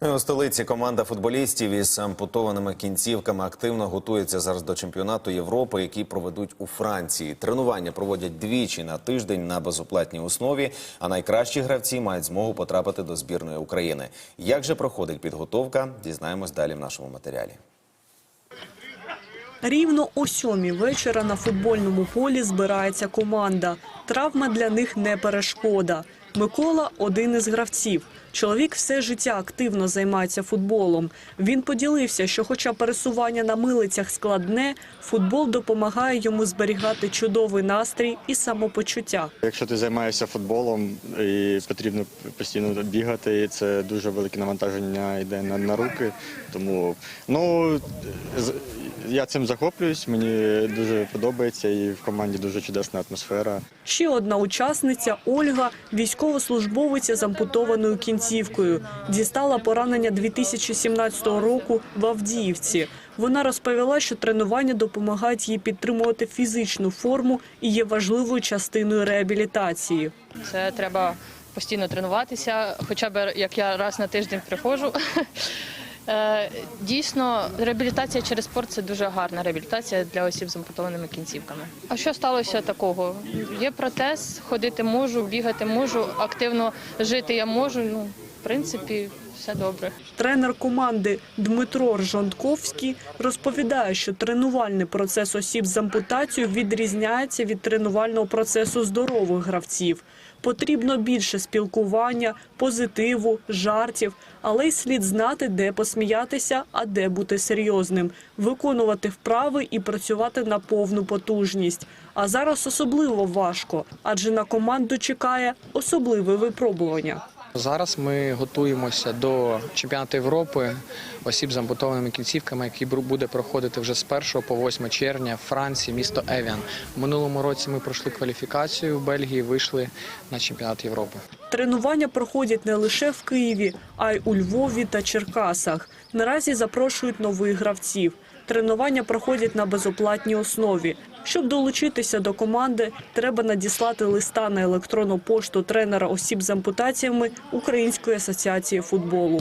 Ну, У столиці команда футболістів із ампутованими кінцівками активно готується зараз до чемпіонату Європи, який проведуть у Франції. Тренування проводять двічі на тиждень на безоплатній основі. А найкращі гравці мають змогу потрапити до збірної України. Як же проходить підготовка? Дізнаємось далі в нашому матеріалі. Рівно о сьомій вечора на футбольному полі збирається команда. Травма для них не перешкода. Микола – один із гравців. Чоловік все життя активно займається футболом. Він поділився, що хоча пересування на милицях складне, футбол допомагає йому зберігати чудовий настрій і самопочуття. Якщо ти займаєшся футболом і потрібно постійно бігати, і це дуже велике навантаження йде на, на руки. Тому ну я цим захоплююсь, мені дуже подобається, і в команді дуже чудесна атмосфера. Ще одна учасниця Ольга, військовослужбовиця з ампутованою кінцівкою, дістала поранення 2017 року в Авдіївці. Вона розповіла, що тренування допомагають їй підтримувати фізичну форму і є важливою частиною реабілітації. Це треба постійно тренуватися, хоча б як я раз на тиждень приходжу. Е, Дійсно, реабілітація через спорт це дуже гарна реабілітація для осіб з ампутованими кінцівками. А що сталося такого? Є протез, ходити можу, бігати можу, активно жити я можу. Ну, принципі, все добре. Тренер команди Дмитро Ржонтковський розповідає, що тренувальний процес осіб з ампутацією відрізняється від тренувального процесу здорових гравців. Потрібно більше спілкування, позитиву, жартів, але й слід знати, де посміятися, а де бути серйозним, виконувати вправи і працювати на повну потужність. А зараз особливо важко, адже на команду чекає особливе випробування. Зараз ми готуємося до чемпіонату Європи осіб з ампутованими кінцівками, який буде проходити вже з 1 по 8 червня в Франції, місто Евіан. У минулому році ми пройшли кваліфікацію в Бельгії, вийшли на чемпіонат Європи. Тренування проходять не лише в Києві, а й у Львові та Черкасах. Наразі запрошують нових гравців. Тренування проходять на безоплатній основі. Щоб долучитися до команди, треба надіслати листа на електронну пошту тренера осіб з ампутаціями Української асоціації футболу.